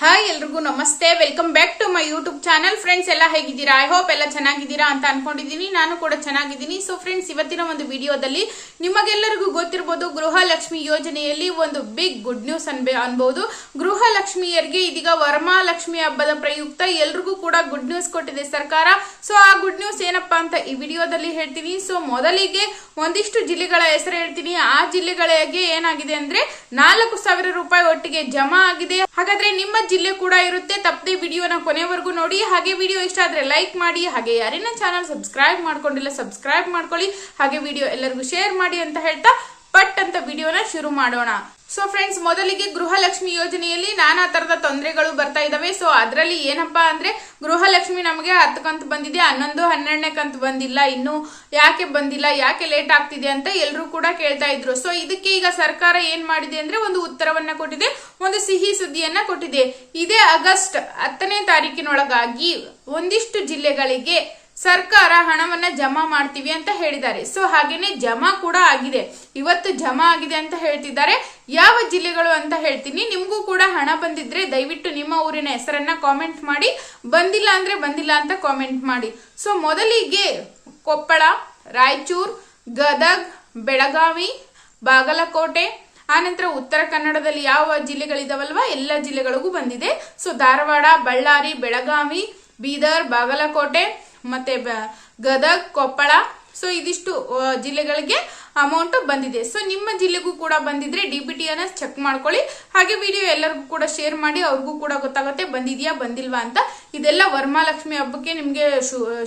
Hi ಎಲ್ರಿಗೂ ನಮಸ್ತೆ. Welcome back to my YouTube channel friends ಎಲ್ಲ ಹೇಗಿದ್ದೀರಾ? ಐ ಹೋಪ್ ಎಲ್ಲ ಚೆನ್ನಾಗಿದ್ದೀರಾ ಅಂತ ಅನ್ಕೊಂಡಿದ್ದೀನಿ. ನಾನು ಕೂಡ ಚೆನ್ನಾಗಿದ್ದೀನಿ. ಸೊ ಫ್ರೆಂಡ್ಸ್ ಇವತ್ತಿನ ಒಂದು ವಿಡಿಯೋದಲ್ಲಿ ನಿಮಗೆಲ್ಲರಿಗೂ ಗೊತ್ತಿರಬಹುದು ಗೃಹಲಕ್ಷ್ಮಿ ಯೋಜನೆಯಲ್ಲಿ ಒಂದು ಬಿಗ್ ಗುಡ್ ನ್ಯೂಸ್ ಅನ್ಬೆ ಅನ್ಬಹುದು ಗೃಹಲಕ್ಷ್ಮಿಯರಿಗೆ ಇದೀಗ ವರಮಹಾಲಕ್ಷ್ಮಿ ಹಬ್ಬದ ಪ್ರಯುಕ್ತ ಎಲ್ರಿಗೂ ಕೂಡ ಗುಡ್ ನ್ಯೂಸ್ ಕೊಟ್ಟಿದೆ ಸರ್ಕಾರ. ಸೊ ಆ ಗುಡ್ ನ್ಯೂಸ್ ಏನಪ್ಪಾ ಅಂತ ಈ ವಿಡಿಯೋದಲ್ಲಿ ಹೇಳ್ತೀನಿ. ಸೊ ಮೊದಲಿಗೆ ಒಂದಿಷ್ಟು ಜಿಲ್ಲೆಗಳ ಹೆಸರು ಹೇಳ್ತೀನಿ. ಆ ಜಿಲ್ಲೆಗಳಿಗೆ ಏನಾಗಿದೆ ಅಂದ್ರೆ ನಾಲ್ಕು ಸಾವಿರ ರೂಪಾಯಿ ಒಟ್ಟಿಗೆ ಜಮಾ ಆಗಿದೆ. ಹಾಗಾದ್ರೆ ನಿಮ್ಮ ಜಿಲ್ಲೆ ಕೂಡ ಇರುತ್ತೆ. ತಪ್ಪದೆ ವಿಡಿಯೋನ ಕೊನೆವರೆಗೂ ನೋಡಿ. ಹಾಗೆ ವಿಡಿಯೋ ಇಷ್ಟ ಆದ್ರೆ ಲೈಕ್ ಮಾಡಿ. ಹಾಗೆ ಯಾರಿನ ಚಾನಲ್ ಸಬ್ಸ್ಕ್ರೈಬ್ ಮಾಡ್ಕೊಂಡಿಲ್ಲ ಸಬ್ಸ್ಕ್ರೈಬ್ ಮಾಡ್ಕೊಳ್ಳಿ. ಹಾಗೆ ವಿಡಿಯೋ ಎಲ್ಲರಿಗೂ ಶೇರ್ ಮಾಡಿ ಅಂತ ಹೇಳ್ತಾ ಪಟ್ ಅಂತ ವಿಡಿಯೋನ ಶುರು ಮಾಡೋಣ. ಸೊ ಫ್ರೆಂಡ್ಸ್ ಮೊದಲಿಗೆ ಗೃಹಲಕ್ಷ್ಮಿ ಯೋಜನೆಯಲ್ಲಿ ನಾನಾ ತರದ ತೊಂದರೆಗಳು ಬರ್ತಾ ಇದಾವೆ. ಸೊ ಅದರಲ್ಲಿ ಏನಪ್ಪಾ ಅಂದ್ರೆ ಗೃಹಲಕ್ಷ್ಮಿ ನಮಗೆ ಹತ್ತು ಕಂತು ಬಂದಿದೆ, ಹನ್ನೊಂದು, ಹನ್ನೆರಡನೇ ಕಂತು ಬಂದಿಲ್ಲ. ಇನ್ನು ಯಾಕೆ ಬಂದಿಲ್ಲ, ಯಾಕೆ ಲೇಟ್ ಆಗ್ತಿದೆ ಅಂತ ಎಲ್ಲರೂ ಕೂಡ ಕೇಳ್ತಾ ಇದ್ರು. ಸೊ ಇದಕ್ಕೆ ಈಗ ಸರ್ಕಾರ ಏನ್ ಮಾಡಿದೆ ಅಂದ್ರೆ ಒಂದು ಉತ್ತರವನ್ನ ಕೊಟ್ಟಿದೆ, ಒಂದು ಸಿಹಿ ಸುದ್ದಿಯನ್ನ ಕೊಟ್ಟಿದೆ. ಇದೇ ಆಗಸ್ಟ್ ಹತ್ತನೇ ತಾರೀಕಿನೊಳಗಾಗಿ ಒಂದಿಷ್ಟು ಜಿಲ್ಲೆಗಳಿಗೆ ಸರ್ಕಾರ ಹಣವನ್ನ ಜಮಾ ಮಾಡ್ತೀವಿ ಅಂತ ಹೇಳಿದ್ದಾರೆ. ಸೊ ಹಾಗೇನೆ ಜಮಾ ಕೂಡ ಆಗಿದೆ. ಇವತ್ತು ಜಮಾ ಆಗಿದೆ ಅಂತ ಹೇಳ್ತಿದ್ದಾರೆ. ಯಾವ ಜಿಲ್ಲೆಗಳು ಅಂತ ಹೇಳ್ತೀನಿ. ನಿಮಗೂ ಕೂಡ ಹಣ ಬಂದಿದ್ರೆ ದಯವಿಟ್ಟು ನಿಮ್ಮ ಊರಿನ ಹೆಸರನ್ನ ಕಾಮೆಂಟ್ ಮಾಡಿ. ಬಂದಿಲ್ಲ ಅಂದ್ರೆ ಬಂದಿಲ್ಲ ಅಂತ ಕಾಮೆಂಟ್ ಮಾಡಿ. ಸೊ ಮೊದಲಿಗೆ ಕೊಪ್ಪಳ, ರಾಯಚೂರು, ಗದಗ್, ಬೆಳಗಾವಿ, ಬಾಗಲಕೋಟೆ, ಆನಂತರ ಉತ್ತರ ಕನ್ನಡದಲ್ಲಿ ಯಾವ ಜಿಲ್ಲೆಗಳಿದಾವಲ್ವಾ? ಎಲ್ಲ ಜಿಲ್ಲೆಗಳಿಗೂ ಬಂದಿದೆ. ಸೊ ಧಾರವಾಡ, ಬಳ್ಳಾರಿ, ಬೆಳಗಾವಿ, ಬೀದರ್, ಬಾಗಲಕೋಟೆ ಮತ್ತೆ ಗದಗ್, ಕೊಪ್ಪಳ ಸೊ ಇದಿಷ್ಟು ಜಿಲ್ಲೆಗಳಿಗೆ ಅಮೌಂಟ್ ಬಂದಿದೆ. ಸೊ ನಿಮ್ಮ ಜಿಲ್ಲೆಗೂ ಕೂಡ ಬಂದಿದ್ರೆ ಡಿ ಬಿ ಟಿ ಚೆಕ್ ಮಾಡ್ಕೊಳ್ಳಿ. ಹಾಗೆ ವಿಡಿಯೋ ಎಲ್ಲರಿಗೂ ಕೂಡ ಶೇರ್ ಮಾಡಿ, ಅವ್ರಿಗೂ ಕೂಡ ಗೊತ್ತಾಗುತ್ತೆ, ಬಂದಿದೆಯಾ, ಬಂದಿಲ್ವಾ ಅಂತ. ಇದೆಲ್ಲ ವರಮಹಾಲಕ್ಷ್ಮಿ ಹಬ್ಬಕ್ಕೆ ನಿಮಗೆ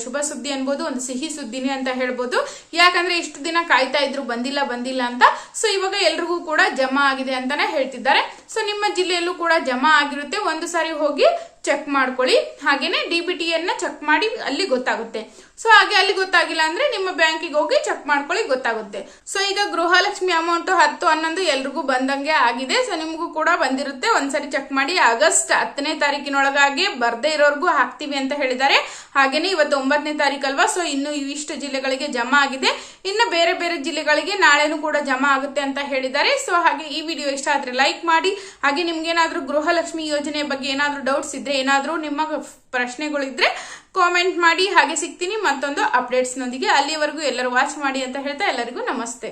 ಶುಭ ಸುದ್ದಿ ಅನ್ಬೋದು, ಒಂದು ಸಿಹಿ ಸುದ್ದಿನೇ ಅಂತ ಹೇಳ್ಬೋದು. ಯಾಕಂದ್ರೆ ಇಷ್ಟು ದಿನ ಕಾಯ್ತಾ ಇದ್ರು, ಬಂದಿಲ್ಲ ಬಂದಿಲ್ಲ ಅಂತ. ಸೊ ಇವಾಗ ಎಲ್ರಿಗೂ ಕೂಡ ಜಮಾ ಆಗಿದೆ ಅಂತಾನೆ ಹೇಳ್ತಿದ್ದಾರೆ. ಸೊ ನಿಮ್ಮ ಜಿಲ್ಲೆಯಲ್ಲೂ ಕೂಡ ಜಮಾ ಆಗಿರುತ್ತೆ. ಒಂದು ಸಾರಿ ಹೋಗಿ ಚೆಕ್ ಮಾಡ್ಕೊಳ್ಳಿ. ಹಾಗೇನೆ ಡಿ ಬಿ ಟಿ ಅನ್ನ ಚೆಕ್ ಮಾಡಿ ಅಲ್ಲಿ ಗೊತ್ತಾಗುತ್ತೆ. ಸೊ ಹಾಗೆ ಅಲ್ಲಿ ಗೊತ್ತಾಗಿಲ್ಲ ಅಂದ್ರೆ ನಿಮ್ಮ ಬ್ಯಾಂಕಿಗೆ ಹೋಗಿ ಚೆಕ್ ಮಾಡ್ಕೊಳ್ಳಿ ಗೊತ್ತಾಗುತ್ತೆ. ಸೊ ಈಗ ಗೃಹಲಕ್ಷ್ಮಿ ಅಮೌಂಟ್ ಹತ್ತು, ಹನ್ನೊಂದು ಎಲ್ರಿಗೂ ಬಂದಂಗೆ ಆಗಿದೆ. ಸೊ ನಿಮಗೂ ಕೂಡ ಬಂದಿರುತ್ತೆ. ಒಂದ್ಸರಿ ಚೆಕ್ ಮಾಡಿ ಆಗಸ್ಟ್ ಹತ್ತನೇ ತಾರೀಕಿನೊಳಗಾಗಿ ಬರ್ದೇ ಇರೋರ್ಗೂ ಹಾಕ್ತೀವಿ ಅಂತ ಹೇಳಿದ್ದಾರೆ. ಹಾಗೇನೆ ಇವತ್ತು ಒಂಬತ್ತನೇ ತಾರೀಕಲ್ವಾ ಸೊ ಇನ್ನು ಇವಿಷ್ಟು ಜಿಲ್ಲೆಗಳಿಗೆ ಜಮಾ ಆಗಿದೆ. ಇನ್ನು ಬೇರೆ ಬೇರೆ ಜಿಲ್ಲೆಗಳಿಗೆ ನಾಳೆನೂ ಕೂಡ ಜಮಾ ಆಗುತ್ತೆ ಅಂತ ಹೇಳಿದ್ದಾರೆ. ಸೊ ಹಾಗೆ ಈ ವಿಡಿಯೋ ಇಷ್ಟ ಆದ್ರೆ ಲೈಕ್ ಮಾಡಿ. ಹಾಗೆ ನಿಮ್ಗೇನಾದ್ರೂ ಗೃಹಲಕ್ಷ್ಮಿ ಯೋಜನೆ ಬಗ್ಗೆ ಏನಾದ್ರೂ ಡೌಟ್ಸ್ ಇದ್ರೆ ಏನಾದರೂ ನಿಮ್ಮ ಪ್ರಶ್ನೆಗಳಿದ್ರೆ ಕಾಮೆಂಟ್ ಮಾಡಿ, ಹಾಗೆ ಸಿಗ್ತೀನಿ. ಮತ್ತೊಂದು ಅಪ್ಡೇಟ್ಸ್ನೊಂದಿಗೆ ಅಲ್ಲಿವರೆಗೂ ಎಲ್ಲರೂ ವಾಚ್ ಮಾಡಿ ಅಂತ ಹೇಳ್ತಾ ಎಲ್ಲರಿಗೂ ನಮಸ್ತೆ.